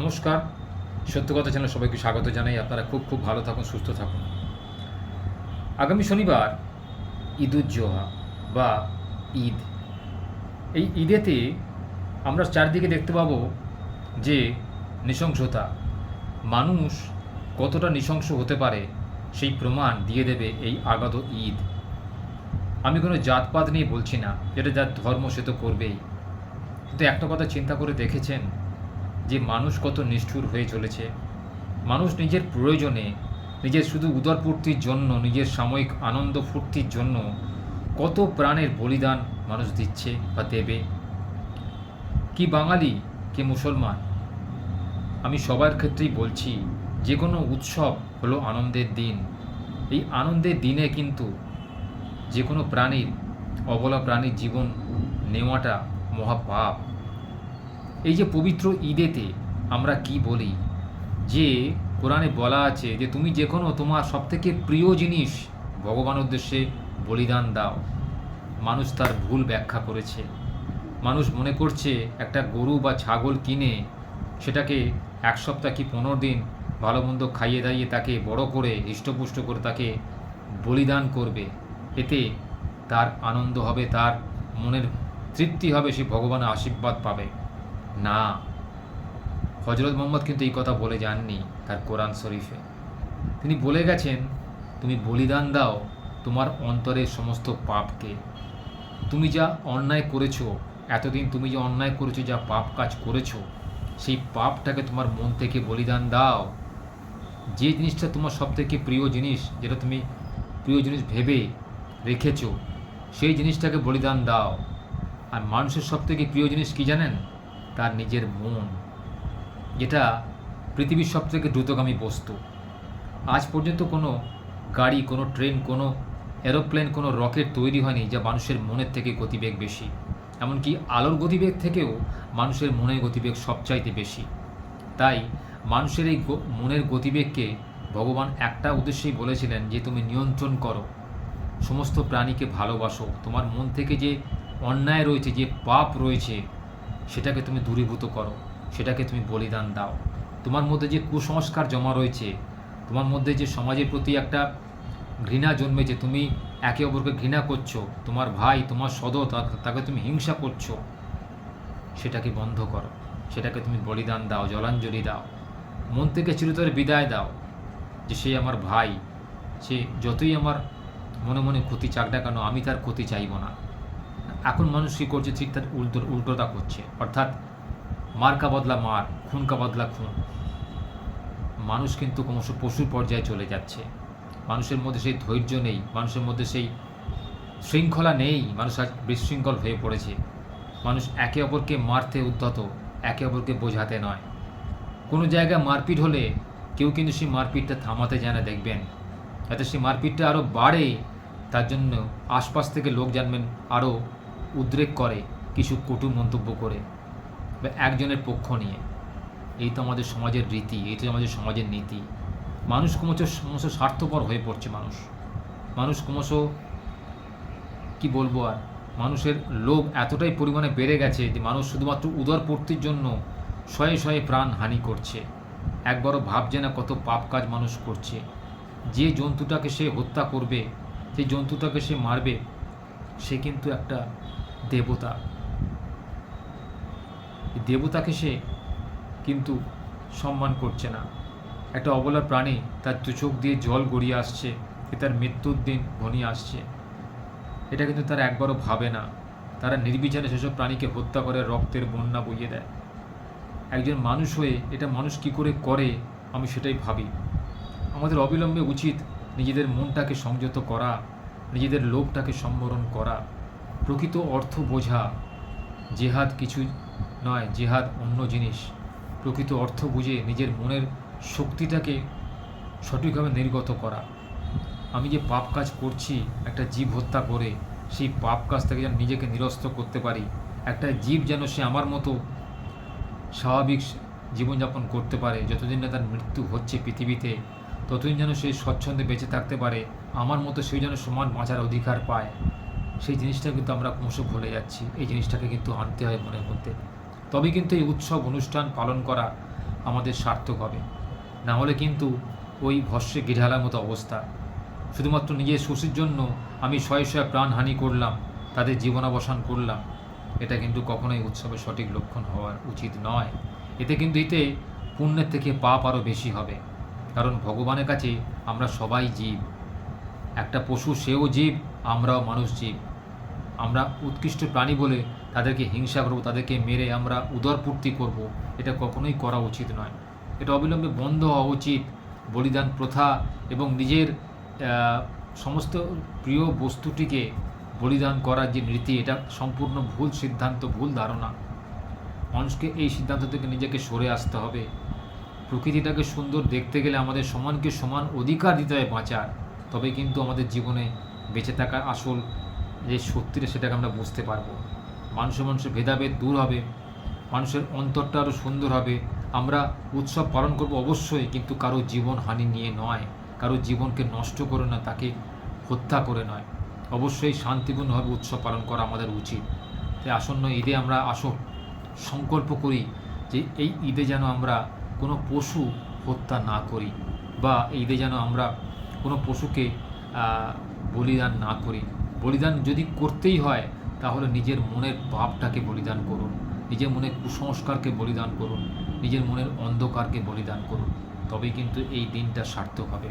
নমস্কার। সত্য কথা চ্যানেল সবাইকে স্বাগত জানাই। আপনারা খুব খুব ভালো থাকুন, সুস্থ থাকুন। আগামী শনিবার ঈদুজ্জোহা বা ঈদ। এই ঈদেতে আমরা চারদিকে দেখতে পাবো যে নৃশংসতা, মানুষ কতটা নৃশংস হতে পারে সেই প্রমাণ দিয়ে দেবে এই আগত ঈদ। আমি কোনো জাতপাত নিয়ে বলছি না যেটা যার ধর্ম সে তো করবেই। কিন্তু একটা কথা চিন্তা করে দেখেছেন যে মানুষ কত নিষ্ঠুর হয়ে চলেছে। মানুষ নিজের প্রয়োজনে, নিজের শুধু উদরপূর্তির জন্য, নিজের সাময়িক আনন্দ ফুর্তির জন্য কত প্রাণের বলিদান মানুষ দিচ্ছে বা দেবে। কি বাঙালি, কে মুসলমান? আমি সবার ক্ষেত্রেই বলছি, যে কোনো উৎসব হলো আনন্দের দিন। এই আনন্দের দিনে কিন্তু যে কোনো প্রাণীর, অবলা প্রাণীর জীবন নেওয়াটা মহাপাপ। এই যে পবিত্র ঈদেতে আমরা কি বলি? যে কোরআনে বলা আছে যে তুমি যে কোনো তোমার সবথেকে প্রিয় জিনিস ভগবান উদ্দেশ্যে বলিদান দাও। মানুষ তার ভুল ব্যাখ্যা করেছে। মানুষ মনে করছে একটা গরু বা ছাগল কিনে সেটাকে এক সপ্তাহ কি পনেরো দিন ভালো মন্দ খাইয়ে দাইয়ে তাকে বড় করে, হৃষ্টপুষ্ট করে তাকে বলিদান করবে। এতে তার আনন্দ হবে, তার মনের তৃপ্তি হবে, সে ভগবানের আশীর্বাদ পাবে। না। হজরত মোহাম্মদ কিন্তু এই কথা বলে যাননি তার কোরআন শরীফে। তিনি বলে গেছেন, তুমি বলিদান দাও তোমার অন্তরের সমস্ত পাপকে। তুমি যা অন্যায় করেছ, এতদিন তুমি যে অন্যায় করেছ, যা পাপ কাজ করেছ, সেই পাপটাকে তোমার মন থেকে বলিদান দাও। যে জিনিসটা তোমার সব থেকে প্রিয় জিনিস, যেটা তুমি প্রিয় জিনিস ভেবে রেখেছো, সেই জিনিসটাকে বলিদান দাও। আর মানুষের সব থেকে প্রিয় জিনিস কি জানেন? তার নিজের মন, যেটা পৃথিবীর সব থেকে দ্রুতগামী বস্তু। আজ পর্যন্ত কোনো গাড়ি, কোনো ট্রেন, কোনো এরোপ্লেন, কোনো রকেট তৈরি হয়নি যা মানুষের মনের থেকে গতিবেগ বেশি। এমনকি আলোর গতিবেগ থেকেও মানুষের মনের গতিবেগ সবচাইতে বেশি। তাই মানুষের এই মনের গতিবেগকে ভগবান একটা উদ্দেশ্যেই বলেছিলেন যে, তুমি নিয়ন্ত্রণ করো। সমস্ত প্রাণীকে ভালোবাসো। তোমার মন থেকে যে অন্যায় রয়েছে, যে পাপ রয়েছে সেটাকে তুমি দূরীভূত করো, সেটাকে তুমি বলিদান দাও। তোমার মধ্যে যে কুসংস্কার জমা রয়েছে, তোমার মধ্যে যে সমাজের প্রতি একটা ঘৃণা জন্মেছে, তুমি একে অপরকে ঘৃণা করছ, তোমার ভাই, তোমার সদর, তা- তাকে তুমি হিংসা করছ, সেটাকে বন্ধ করো, সেটাকে তুমি বলিদান দাও, জলাঞ্জলি দাও, মন থেকে চিরতরে বিদায় দাও যে সে আমার ভাই, সে যতই আমার মনে মনে ক্ষতি চাক না কেন, আমি তার ক্ষতি চাইব না। এখন মানুষ কী করছে? ঠিক তার উল্টো, উল্টোটা করছে। অর্থাৎ মারকা বদলা মার, খুনকা বদলা খুন। মানুষ কিন্তু ক্রমশ পশুর পর্যায়ে চলে যাচ্ছে। মানুষের মধ্যে সেই ধৈর্য নেই, মানুষের মধ্যে সেই শৃঙ্খলা নেই, মানুষ আজ বিশৃঙ্খল হয়ে পড়েছে। মানুষ একে অপরকে মারতে উদ্ধত, একে অপরকে বোঝাতে নয়। কোনো জায়গায় মারপিট হলে কেউ কিন্তু সেই মারপিটটা থামাতে যায় না, দেখবেন। যাতে সেই মারপিটটা আরও বাড়ে, তার জন্য আশপাশ থেকে লোক জানবেন আরও উদ্রেক করে কিছু কটু মন্তব্য করে বা একজনের পক্ষ নিয়ে। এই তো আমাদের সমাজের রীতি, এই তো আমাদের সমাজের নীতি। মানুষ ক্রমশ ক্রমশ স্বার্থপর হয়ে পড়ছে মানুষ। মানুষ ক্রমশ, কি বলব আর, মানুষের লোভ এতটাই পরিমাণে বেড়ে গেছে যে মানুষ শুধুমাত্র উদরপূর্তির জন্য শয়ে শয়ে প্রাণ হানি করছে। একবারও ভাবছে না কত পাপ কাজ মানুষ করছে। যে জন্তুটাকে সে হত্যা করবে, যে জন্তুটাকে সে মারবে, সে কিন্তু একটা দেবতা। দেবতাকে সে কিন্তু সম্মান করছে না। একটা অবলা প্রাণী তার দু চোখ দিয়ে জল গড়িয়ে আসছে যে তার মৃত্যুর দিন ঘনিয়ে আসছে। এটা কিন্তু তারা একবারও ভাবে না। তারা নির্বিচারে সেসব প্রাণীকে হত্যা করে রক্তের বন্যা বইয়ে দেয়। একজন মানুষ হয়ে এটা মানুষ কি করে করে, আমি সেটাই ভাবি। আমাদের অবিলম্বে উচিত নিজেদের মনটাকে সংযত করা, নিজেদের লোভটাকে সম্বরণ করা। প্রকৃত অর্থ বোঝা জেহাদ কিছু নয়, জেহাদ অন্য জিনিস। প্রকৃত অর্থ বুঝে নিজের মনের শক্তিটাকে সঠিকভাবে নির্গত করা। আমি যে পাপ কাজ করছি, একটা জীব হত্যা করে, সেই পাপ কাজ থেকে যেন নিজেকে নিরস্ত করতে পারি। একটা জীব যেন সে আমার মতো স্বাভাবিক জীবনযাপন করতে পারে, যতদিন না তার মৃত্যু হচ্ছে পৃথিবীতে, ততদিন যেন সে স্বচ্ছন্দে বেঁচে থাকতে পারে, আমার মতো সেই যেন সমান বাঁচার অধিকার পায়। সেই জিনিসটা কিন্তু আমরা ক্রমশ ভুলে যাচ্ছি। এই জিনিসটাকে কিন্তু আনতে হয় মনের মধ্যে। তবে কিন্তু এই উৎসব, অনুষ্ঠান পালন করা আমাদের সার্থক হবে। না হলে কিন্তু ওই ভস্যে গিরালার মতো অবস্থা। শুধুমাত্র নিজের সুশির জন্য আমি শয়ে শয়ে প্রাণহানি করলাম, তাদের জীবনাবসান করলাম, এটা কিন্তু কখনোই উৎসবের সঠিক লক্ষণ হওয়ার উচিত নয়। এতে কিন্তু এতে পুণ্যের থেকে পাপ আরও বেশি হবে। কারণ ভগবানের কাছে আমরা সবাই জীব। একটা পশু সেও জীব, আমরাও মানুষ জীব। আমরা উৎকৃষ্ট প্রাণী বলে তাদেরকে হিংসা করব, তাদেরকে মেরে আমরা উদরপূর্তি করব, এটা কখনোই করা উচিত নয়। এটা অবিলম্বে বন্ধ হওয়া উচিত, বলিদান প্রথা এবং নিজের সমস্ত প্রিয় বস্তুটিকে বলিদান করার যে নীতি, এটা সম্পূর্ণ ভুল সিদ্ধান্ত, ভুল ধারণা। মানুষকে এই সিদ্ধান্ত থেকে নিজেকে সরে আসতে হবে। প্রকৃতিটাকে সুন্দর দেখতে গেলে আমাদের সমানকে সমান অধিকার দিতে হয় বাঁচার। তবে কিন্তু আমাদের জীবনে বেঁচে থাকার আসল যে সত্যিটা সেটাকে আমরা বুঝতে পারব। মানুষের মানুষের ভেদাভেদ দূর হবে, মানুষের অন্তরটা আরও সুন্দর হবে। আমরা উৎসব পালন করব অবশ্যই, কিন্তু কারও জীবন হানি নিয়ে নয়, কারও জীবনকে নষ্ট করে না, তাকে হত্যা করে নয়। অবশ্যই শান্তিপূর্ণভাবে উৎসব পালন করা আমাদের উচিত। তাই আসন্ন ঈদে আমরা আসো, সংকল্প করি যে এই ঈদে যেন আমরা কোনো পশু হত্যা না করি বা ঈদে যেন আমরা কোনো পশুকে বলিদান না করি। বলিদান যদি করতেই হয়, তাহলে নিজের মনের পাপটাকে বলিদান করুন। নিজের মনের কুসংস্কারকে বলিদান করুন। নিজের মনের অন্ধকারকে বলিদান করুন। তবেই কিন্তু এই দিনটা সার্থক হবে।